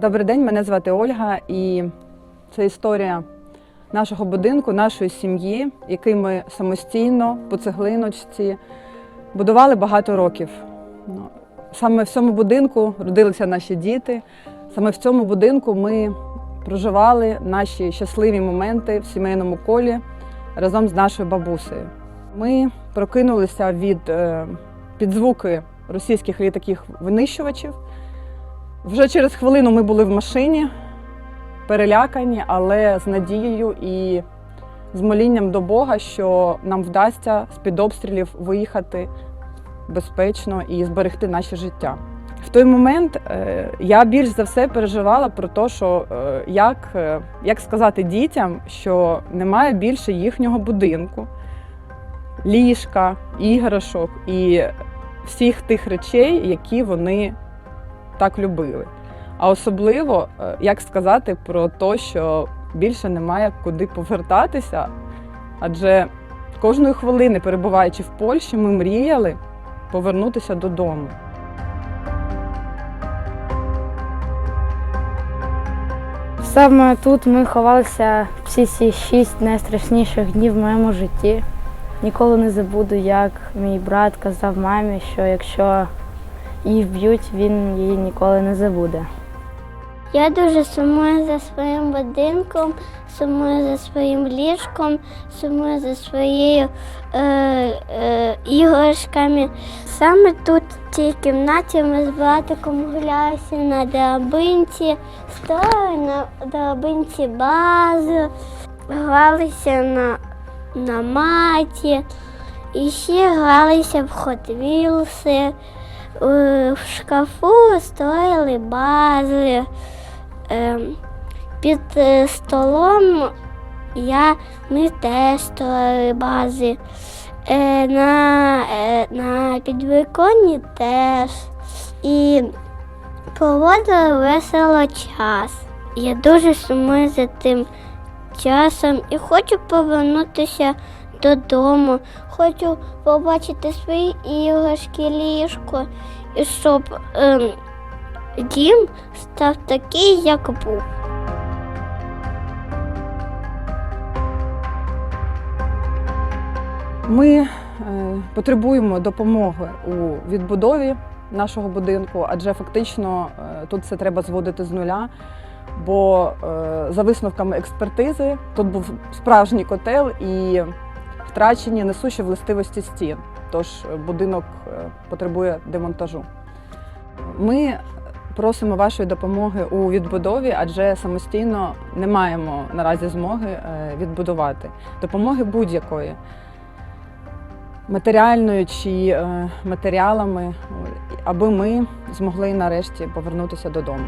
Добрий день, мене звати Ольга, і це історія нашого будинку, нашої сім'ї, який ми самостійно по цеглиночці будували багато років. Ну, Саме в цьому будинку родилися наші діти. Саме в цьому будинку ми проживали наші щасливі моменти в сімейному колі разом з нашою бабусею. Ми прокинулися від е, під звуки російських літаків винищувачів. Вже через хвилину ми були в машині, перелякані, але з надією і з молінням до Бога, що нам вдасться з-під обстрілів виїхати безпечно і зберегти наше життя. В той момент е, я більш за все переживала про те, що е, як, е, як сказати дітям, що немає більше їхнього будинку, ліжка, іграшок і всіх тих речей, які вони так любили. А особливо, е, як сказати про те, що більше немає куди повертатися, адже кожної хвилини, перебуваючи в Польщі, ми мріяли повернутися додому. Саме тут ми ховалися всі ці шість найстрашніших днів в моєму житті. Ніколи не забуду, як мій брат казав мамі, що якщо її вб'ють, він її ніколи не забуде. Я дуже сумую за своїм будинком, сумую за своїм ліжком, сумую за своєю е, е, іграшками. Саме тут, в цій кімнаті, ми з братиком гулялися на драбинці, стали на драбинці базу, гралися на, на маті, і ще гралися в е, в шкафу строїли бази. Ем, Під е, столом я, ми теж строїли бази. Е, На, е, на підвіконні теж. І проводили весело час. Я дуже сумую за тим часом і хочу повернутися додому. Хочу побачити свої іграшки, ліжко, і щоб ем, дім став такий, як був. Ми е, потребуємо допомоги у відбудові нашого будинку, адже фактично е, тут все треба зводити з нуля. Бо е, за висновками експертизи тут був справжній котел і втрачені несущі властивості стін. Тож будинок е, потребує демонтажу. Ми просимо вашої допомоги у відбудові, адже самостійно не маємо наразі змоги е, відбудувати допомоги будь-якої матеріальною чи е, матеріалами, аби ми змогли нарешті повернутися додому.